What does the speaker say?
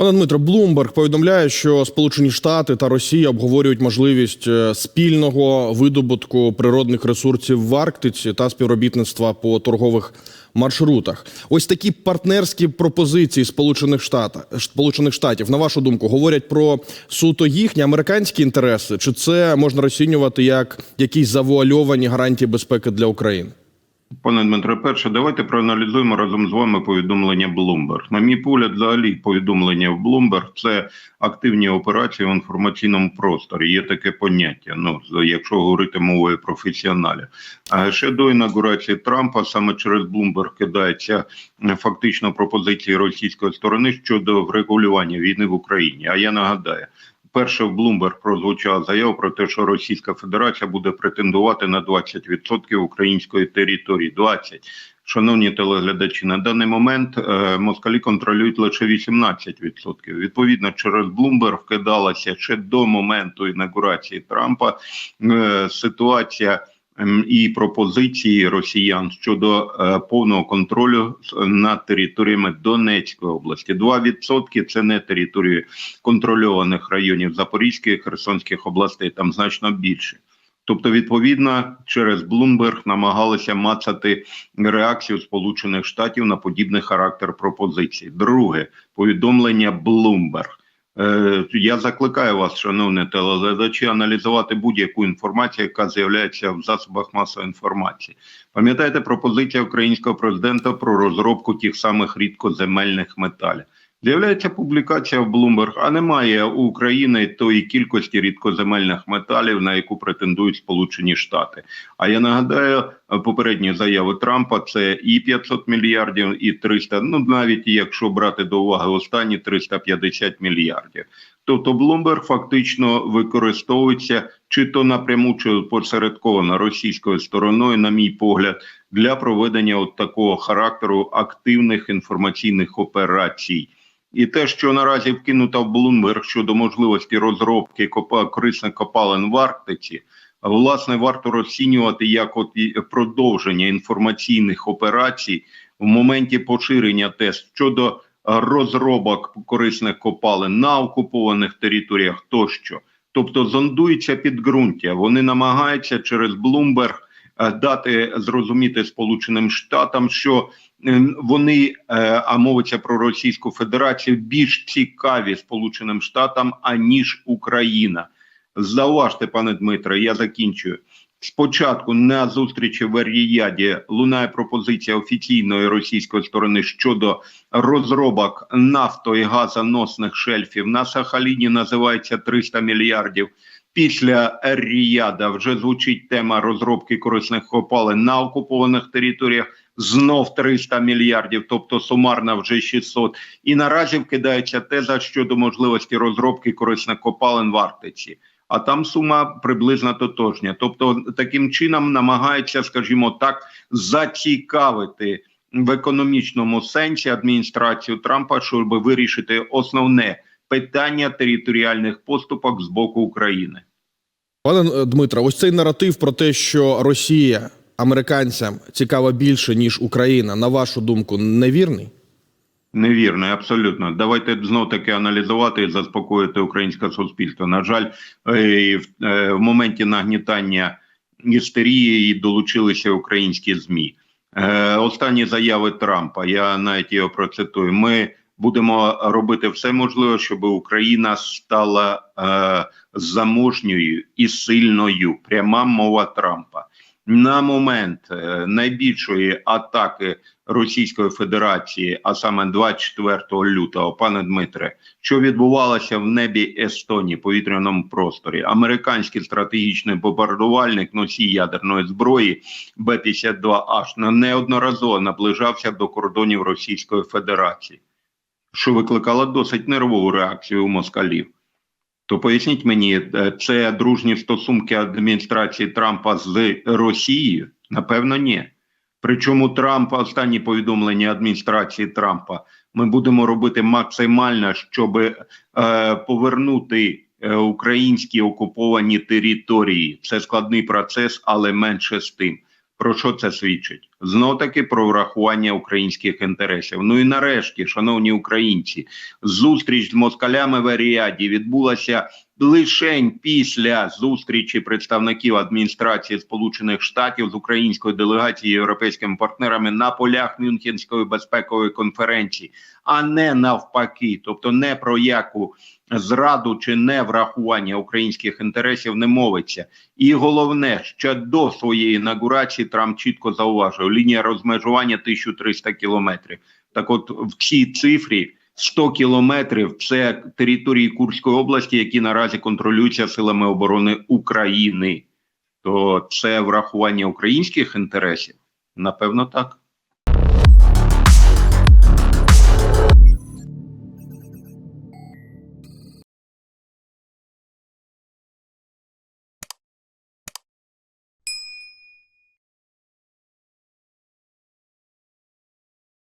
Пане Дмитро, Блумберг повідомляє, що Сполучені Штати та Росія обговорюють можливість е, спільного видобутку природних ресурсів в Арктиці та співробітництва по торгових маршрутах. Ось такі партнерські пропозиції Сполучених Штатів, Сполучених Штатів, на вашу думку, говорять про суто їхні американські інтереси, чи це можна розцінювати як якісь завуальовані гарантії безпеки для України? Пане Дмитре, перше, давайте проаналізуємо разом з вами повідомлення Bloomberg. На мій погляд, взагалі, повідомлення в Bloomberg – це активні операції в інформаційному просторі. Є таке поняття. Ну якщо говорити мовою професіоналів. А ще до інаугурації Трампа саме через Bloomberg кидається е, фактично пропозиції російської сторони щодо врегулювання війни в Україні. А я нагадаю. Перше в Bloomberg прозвучала заява про те, що Російська Федерація буде претендувати на 20% української території. 20. Шановні телеглядачі, на даний момент е, москалі контролюють лише 18%. Відповідно, через Bloomberg вкидалася ще до моменту інаугурації Трампа е, ситуація і пропозиції росіян щодо е, повного контролю над територіями Донецької області. 2% – це не території контрольованих районів Запорізької Херсонських областей, там значно більше. Тобто, відповідно, через Bloomberg намагалися мацати реакцію Сполучених Штатів на подібний характер пропозицій. Друге повідомлення Bloomberg. Е, я закликаю вас, шановні телеглядачі, аналізувати будь-яку інформацію, яка з'являється в засобах масової інформації. Пам'ятаєте пропозиція українського президента про розробку тих самих рідкоземельних металів? З'являється публікація в Bloomberg, а немає у України тої кількості рідкоземельних металів, на яку претендують Сполучені Штати. А я нагадаю, попередні заяви Трампа це і 500 мільярдів, і 300, ну навіть якщо брати до уваги останні 350 мільярдів. Тобто Bloomberg фактично використовується чи то напряму, чи посередковано російською стороною, на мій погляд, для проведення от такого характеру активних інформаційних операцій. І те, що наразі вкинуто в Bloomberg щодо можливості розробки корисних копалин в Арктиці, власне, варто розцінювати як от продовження інформаційних операцій в моменті поширення тест щодо розробок корисних копалин на окупованих територіях тощо. Тобто зондується підґрунтя. Вони намагаються через е, дати зрозуміти Сполученим Штатам, що е, вони, е, а мовиться про Російську Федерацію, більш цікаві Сполученим Штатам аніж Україна. Зауважте, пане Дмитре, я закінчую. Спочатку на зустрічі в Аріяді лунає пропозиція офіційної російської сторони щодо розробок нафто і газоносних шельфів на Сахаліні називається 300 мільярдів. Після Ріяда вже звучить тема розробки корисних копалин на окупованих територіях. Знов 300 мільярдів, тобто сумарно вже 600. І наразі вкидається теза щодо можливості розробки корисних копалин в Арктиці. А там сума приблизно тотожня. Тобто, таким чином намагається, скажімо так, зацікавити в економічному сенсі адміністрацію Трампа, щоб вирішити основне питання територіальних поступок з боку України. Пане е, Дмитро, ось цей наратив про те, що Росія американцям цікава більше ніж Україна, на вашу думку, невірний? Невірно, абсолютно. Давайте знов таки аналізувати і заспокоїти українське суспільство. На жаль, е, в, е, моменті нагнітання істерії долучилися українські змі. Е, Останні заяви Трампа. Я навіть його процитую. Ми будемо робити все можливе, щоб Україна стала заможньою і сильною. Пряма мова Трампа. На момент найбільшої атаки Російської Федерації, а саме 24 лютого, пане Дмитре, що відбувалося в небі Естонії, повітряному просторі, американський стратегічний бомбардувальник носій ядерної зброї Б-52H неодноразово наближався до кордонів Російської Федерації, що викликало досить нервову реакцію у москалів. То поясніть мені, е, це дружні стосунки адміністрації Трампа з Росією? Напевно, ні. Причому Трамп, останні повідомлення адміністрації Трампа, ми будемо робити максимально, щоб е, повернути е, українські окуповані території. Це складний процес, але менше з тим. Про що це свідчить? Знов таки про врахування українських інтересів. Ну і нарешті, шановні українці, зустріч з москалями в Аріаді відбулася лишень після зустрічі представників адміністрації Сполучених Штатів з українською делегацією європейськими партнерами на полях Мюнхенської безпекової конференції, а не навпаки, тобто не про яку зраду чи не врахування українських інтересів не мовиться. І головне, ще до своєї інаугурації Трамп чітко зауважив, лінія розмежування 1300 кілометрів. Так, от в цій цифрі 100 кілометрів це території Курської області, які наразі контролюються силами оборони України. То це врахування українських інтересів? Напевно, так.